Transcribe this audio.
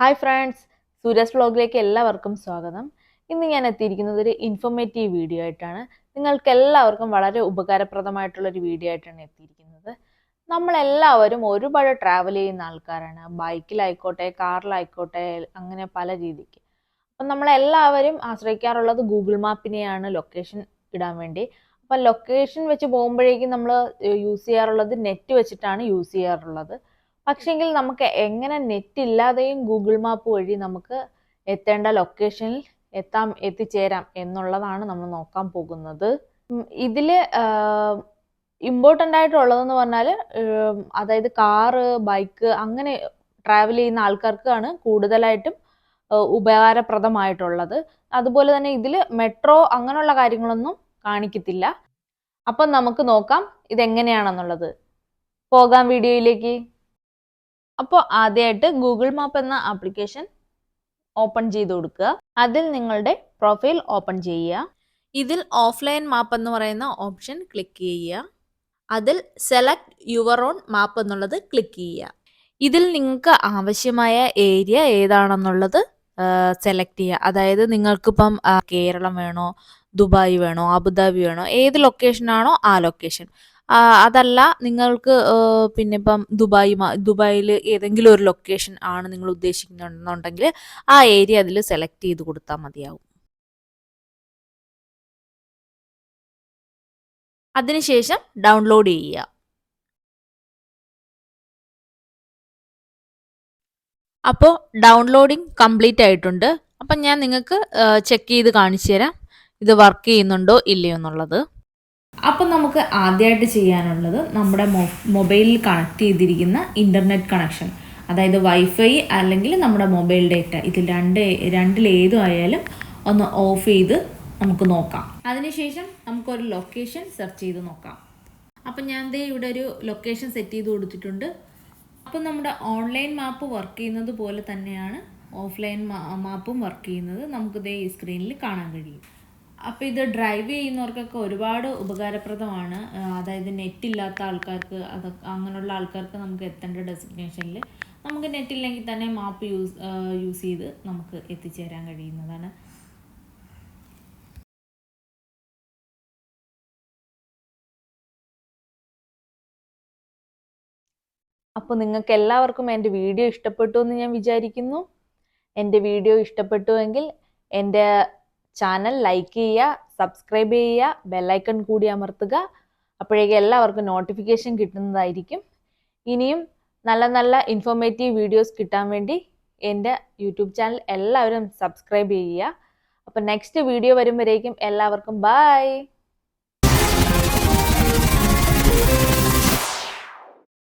Hi friends സൂര്യസ് വ്ളോഗിലേക്ക് എല്ലാവർക്കും സ്വാഗതം. ഇന്ന് ഞാൻ എത്തിയിരിക്കുന്നത് ഒരു ഇൻഫോർമേറ്റീവ് വീഡിയോ ആയിട്ടാണ്. നിങ്ങൾക്ക് എല്ലാവർക്കും വളരെ ഉപകാരപ്രദമായിട്ടുള്ളൊരു വീഡിയോ ആയിട്ടാണ് എത്തിയിരിക്കുന്നത്. നമ്മളെല്ലാവരും ഒരുപാട് ട്രാവൽ ചെയ്യുന്ന ആൾക്കാരാണ്. ബൈക്കിലായിക്കോട്ടെ കാറിലായിക്കോട്ടെ അങ്ങനെ പല രീതിക്ക്. അപ്പം നമ്മളെല്ലാവരും ആശ്രയിക്കാറുള്ളത് ഗൂഗിൾ മാപ്പിനെയാണ് ലൊക്കേഷൻ ഇടാൻ വേണ്ടി. അപ്പം ലൊക്കേഷൻ വെച്ച് പോകുമ്പോഴേക്കും നമ്മൾ യൂസ് ചെയ്യാറുള്ളത് നെറ്റ് വെച്ചിട്ടാണ് യൂസ് ചെയ്യാറുള്ളത്. പക്ഷെങ്കിൽ നമുക്ക് എങ്ങനെ നെറ്റ് ഇല്ലാതെയും ഗൂഗിൾ മാപ്പ് വഴി നമുക്ക് എത്തേണ്ട ലൊക്കേഷനിൽ എത്താം എത്തിച്ചേരാം എന്നുള്ളതാണ് നമ്മൾ നോക്കാൻ പോകുന്നത്. ഇതിൽ ഇമ്പോർട്ടന്റ് ആയിട്ടുള്ളതെന്ന് പറഞ്ഞാൽ അതായത് കാറ് ബൈക്ക് അങ്ങനെ ട്രാവൽ ചെയ്യുന്ന ആൾക്കാർക്കാണ് കൂടുതലായിട്ടും ഉപകാരപ്രദമായിട്ടുള്ളത്. അതുപോലെ തന്നെ ഇതിൽ മെട്രോ അങ്ങനെയുള്ള കാര്യങ്ങളൊന്നും കാണിക്കത്തില്ല. അപ്പം നമുക്ക് നോക്കാം ഇതെങ്ങനെയാണെന്നുള്ളത്. പോകാം വീഡിയോയിലേക്ക്. അപ്പോൾ ആദ്യമായിട്ട് ഗൂഗിൾ മാപ്പ് എന്ന ആപ്ലിക്കേഷൻ ഓപ്പൺ ചെയ്ത് കൊടുക്കുക. അതിൽ നിങ്ങളുടെ പ്രൊഫൈൽ ഓപ്പൺ ചെയ്യുക. ഇതിൽ ഓഫ്ലൈൻ മാപ്പ് എന്ന് പറയുന്ന ഓപ്ഷൻ ക്ലിക്ക് ചെയ്യുക. അതിൽ സെലക്ട് യുവർ ഓൺ മാപ്പ് എന്നുള്ളത് ക്ലിക്ക് ചെയ്യുക. ഇതിൽ നിങ്ങൾക്ക് ആവശ്യമായ ഏരിയ ഏതാണെന്നുള്ളത് സെലക്ട് ചെയ്യുക. അതായത് നിങ്ങൾക്കിപ്പം കേരളം വേണോ ദുബായ് വേണോ അബുദാബി വേണോ ഏത് ലൊക്കേഷനാണോ ആ ലൊക്കേഷൻ അതല്ല നിങ്ങൾക്ക് പിന്നെ ഇപ്പം ദുബായ് ദുബായിൽ ഏതെങ്കിലും ഒരു ലൊക്കേഷൻ ആണ് നിങ്ങൾ ഉദ്ദേശിക്കുന്നുണ്ടെന്നുണ്ടെങ്കിൽ ആ ഏരിയ അതിൽ സെലക്ട് ചെയ്ത് കൊടുത്താൽ മതിയാവും. അതിനുശേഷം ഡൗൺലോഡ് ചെയ്യുക. അപ്പോൾ ഡൗൺലോഡിങ് കംപ്ലീറ്റ് ആയിട്ടുണ്ട്. അപ്പം ഞാൻ നിങ്ങൾക്ക് ചെക്ക് ചെയ്ത് കാണിച്ചു തരാം. ഇത് വർക്ക് ചെയ്യുന്നുണ്ടോ ഇല്ലയോ എന്നുള്ളത്. അപ്പം നമുക്ക് ആദ്യമായിട്ട് ചെയ്യാനുള്ളത് നമ്മുടെ മൊബൈലിൽ കണക്ട് ചെയ്തിരിക്കുന്ന ഇന്റർനെറ്റ് കണക്ഷൻ അതായത് വൈഫൈ അല്ലെങ്കിൽ നമ്മുടെ മൊബൈൽ ഡേറ്റ ഇതിൽ രണ്ട് രണ്ടിലേതും ആയാലും ഒന്ന് ഓഫ് ചെയ്ത് നമുക്ക് നോക്കാം. അതിനുശേഷം നമുക്കൊരു ലൊക്കേഷൻ സെർച്ച് ചെയ്ത് നോക്കാം. അപ്പം ഞാൻ ദേ ഇവിടെ ഒരു ലൊക്കേഷൻ സെറ്റ് ചെയ്ത് കൊടുത്തിട്ടുണ്ട്. അപ്പം നമ്മുടെ ഓൺലൈൻ മാപ്പ് വർക്ക് ചെയ്യുന്നത് പോലെ തന്നെയാണ് ഓഫ്ലൈൻ മാപ്പും വർക്ക് ചെയ്യുന്നത്. നമുക്ക് ദേ ഈ സ്ക്രീനിൽ കാണാൻ കഴിയും. അപ്പോൾ ഇത് ഡ്രൈവ് ചെയ്യുന്നവർക്കൊക്കെ ഒരുപാട് ഉപകാരപ്രദമാണ്. അതായത് നെറ്റ് ഇല്ലാത്ത ആൾക്കാർക്ക് അത് അങ്ങനെയുള്ള ആൾക്കാർക്ക് നമുക്ക് എത്തേണ്ട ഡെസ്റ്റിനേഷനിൽ നമുക്ക് നെറ്റ് ഇല്ലെങ്കിൽ തന്നെ മാപ്പ് യൂസ് യൂസ് ചെയ്ത് നമുക്ക് എത്തിച്ചേരാൻ കഴിയുന്നതാണ്. അപ്പോൾ നിങ്ങൾക്ക് എല്ലാവർക്കും എന്റെ വീഡിയോ ഇഷ്ടപ്പെട്ടു എന്ന് ഞാൻ വിചാരിക്കുന്നു. എന്റെ വീഡിയോ ഇഷ്ടപ്പെട്ടുവെങ്കിൽ എന്റെ ചാനൽ ലൈക്ക് ചെയ്യുക സബ്സ്ക്രൈബ് ചെയ്യുക ബെല്ലൈക്കൺ കൂടി അമർത്തുക. അപ്പോഴേക്കും എല്ലാവർക്കും നോട്ടിഫിക്കേഷൻ കിട്ടുന്നതായിരിക്കും. ഇനിയും നല്ല നല്ല ഇൻഫോർമേറ്റീവ് വീഡിയോസ് കിട്ടാൻ വേണ്ടി എന്റെ യൂട്യൂബ് ചാനൽ എല്ലാവരും സബ്സ്ക്രൈബ് ചെയ്യുക. അപ്പം നെക്സ്റ്റ് വീഡിയോ വരുമ്പോഴേക്കും എല്ലാവർക്കും ബായ്